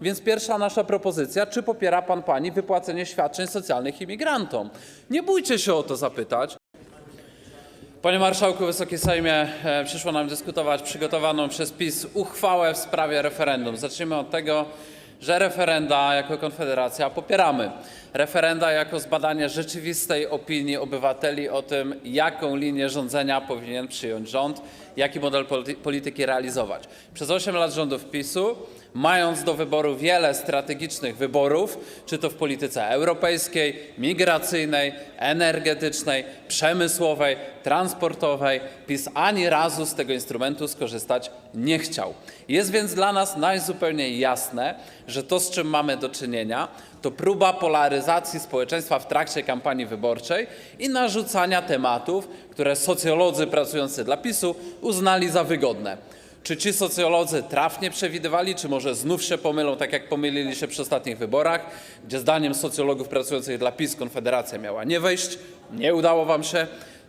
Więc pierwsza nasza propozycja, czy popiera pan pani wypłacenie świadczeń socjalnych imigrantom? Nie bójcie się o to zapytać. Panie Marszałku, Wysoki Sejmie, e, przyszło nam dyskutować przygotowaną przez PiS uchwałę w sprawie referendum. Zacznijmy od tego, że referenda jako Konfederacja popieramy. Referenda jako zbadanie rzeczywistej opinii obywateli o tym, jaką linię rządzenia powinien przyjąć rząd, jaki model polity- polityki realizować. Przez 8 lat rządów PiSu, mając do wyboru wiele strategicznych wyborów, czy to w polityce europejskiej, migracyjnej, energetycznej, przemysłowej, transportowej, PiS ani razu z tego instrumentu skorzystać nie chciał. Jest więc dla nas najzupełniej jasne, że to, z czym mamy do czynienia, to próba polaryzacji społeczeństwa w trakcie kampanii wyborczej i narzucania tematów, które socjolodzy pracujący dla PiSu uznali za wygodne. Czy ci socjolodzy trafnie przewidywali, czy może znów się pomylą, tak jak pomylili się przy ostatnich wyborach, gdzie zdaniem socjologów pracujących dla PiS Konfederacja miała nie wejść, nie udało wam się,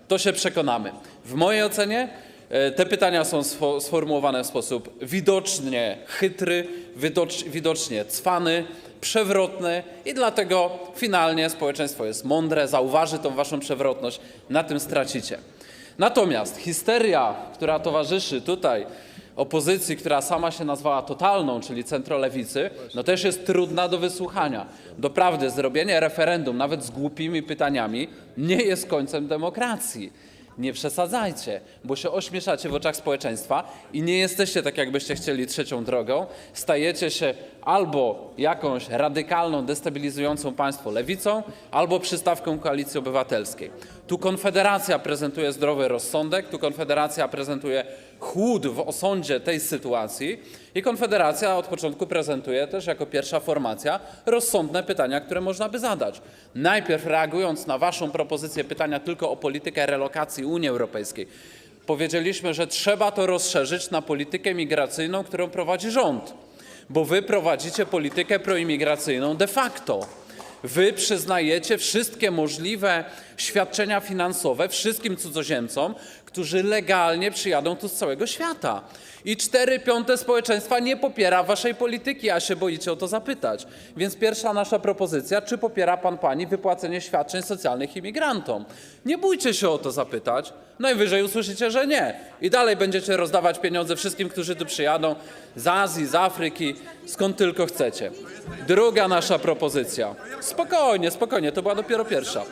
to się przekonamy. W mojej ocenie e, te pytania są sfo- sformułowane w sposób widocznie chytry, widocz, widocznie cwany, przewrotny i dlatego finalnie społeczeństwo jest mądre, zauważy tą waszą przewrotność, na tym stracicie. Natomiast histeria, która towarzyszy tutaj opozycji, która sama się nazwała totalną, czyli centrolewicy, no też jest trudna do wysłuchania. Doprawdy, zrobienie referendum, nawet z głupimi pytaniami, nie jest końcem demokracji. Nie przesadzajcie, bo się ośmieszacie w oczach społeczeństwa i nie jesteście tak, jakbyście chcieli trzecią drogą. Stajecie się albo jakąś radykalną, destabilizującą państwo lewicą, albo przystawką koalicji obywatelskiej. Tu Konfederacja prezentuje zdrowy rozsądek, tu Konfederacja prezentuje chłód w osądzie tej sytuacji i Konfederacja od początku prezentuje też jako pierwsza formacja rozsądne pytania, które można by zadać. Najpierw reagując na waszą propozycję pytania tylko o politykę relokacji Unii Europejskiej, powiedzieliśmy, że trzeba to rozszerzyć na politykę migracyjną, którą prowadzi rząd, bo wy prowadzicie politykę proimigracyjną de facto. Wy przyznajecie wszystkie możliwe świadczenia finansowe wszystkim cudzoziemcom, którzy legalnie przyjadą tu z całego świata. I 4 piąte społeczeństwa nie popiera waszej polityki, a się boicie o to zapytać. Więc pierwsza nasza propozycja, czy popiera pan pani wypłacenie świadczeń socjalnych imigrantom? Nie bójcie się o to zapytać. Najwyżej usłyszycie, że nie. I dalej będziecie rozdawać pieniądze wszystkim, którzy tu przyjadą z Azji, z Afryki, skąd tylko chcecie. Druga nasza propozycja. Spokojnie, spokojnie, to była dopiero pierwsza.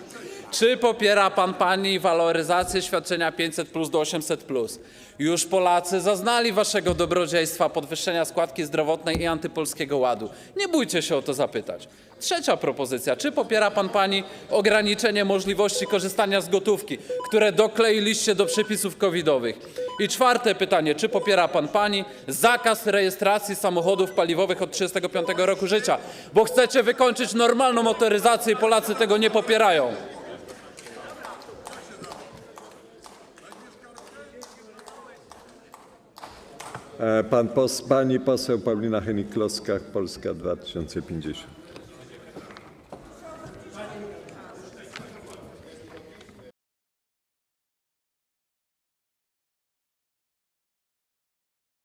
Czy popiera pan pani waloryzację świadczenia 500 plus do 800 plus? Już Polacy zaznali waszego dobrodziejstwa, podwyższenia składki zdrowotnej i antypolskiego ładu. Nie bójcie się o to zapytać. Trzecia propozycja. Czy popiera pan pani ograniczenie możliwości korzystania z gotówki, które dokleiliście do przepisów covidowych? I czwarte pytanie. Czy popiera pan pani zakaz rejestracji samochodów paliwowych od 35 roku życia? Bo chcecie wykończyć normalną motoryzację i Polacy tego nie popierają. Pani poseł Paulina Henik-Kloska, Polska 2050.